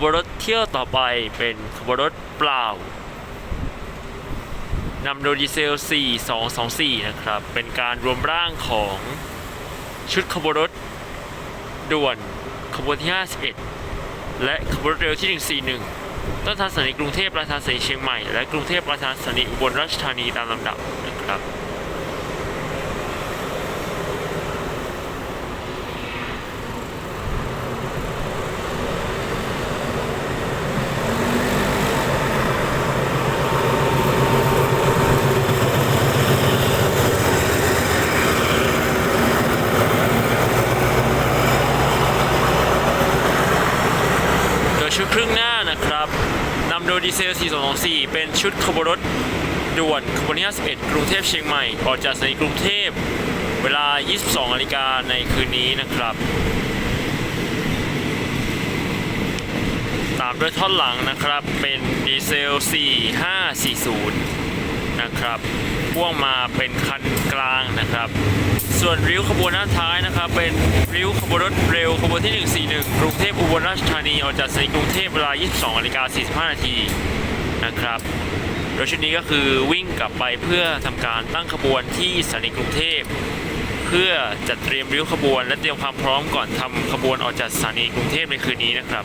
บวนรถเที่ยวต่อไปเป็นขบวนรถเปล่านำโดยดีเซล 4224 นะครับ เป็นการรวมร่างของชุดขบวนรถด่วนขบวนที่ 51 และขบวนรถเร็วที่ 141 ต้นทางสถานีกรุงเทพปลายทางสถานีเชียงใหม่ และกรุงเทพปลายทางสถานีอุบลราชธานีตามลำดับนะครับ รึ่งหน้านะครับนำโดยดีเซล 4224 เป็นชุดขบวนรถด่วนขบวนที่51 กรุงเทพเชียงใหม่ ออกจากสถานีกรุงเทพ เวลา 22นาฬิกาในคืนนี้นะครับ ตามด้วยท่อนหลังนะครับ เป็นดีเซล 4540 นะครับ พ่วงมาเป็นคันกลางนะครับ ส่วนริ้วขบวนด้านท้ายนะครับ เป็นริ้วขบวนรถเร็วขบวนที่ 141 กรุงเทพอุบลราชธานีออกจากสถานีกรุงเทพเวลา 22นาฬิกา45 นาทีนะครับโดยชุดนี้ก็คือวิ่งกลับไปเพื่อทำการตั้งขบวนที่สถานีกรุงเทพ เพื่อจัดเตรียมริ้วขบวน และเตรียมความพร้อมก่อนทำขบวนออกจากสถานีกรุงเทพในคืนนี้นะครับ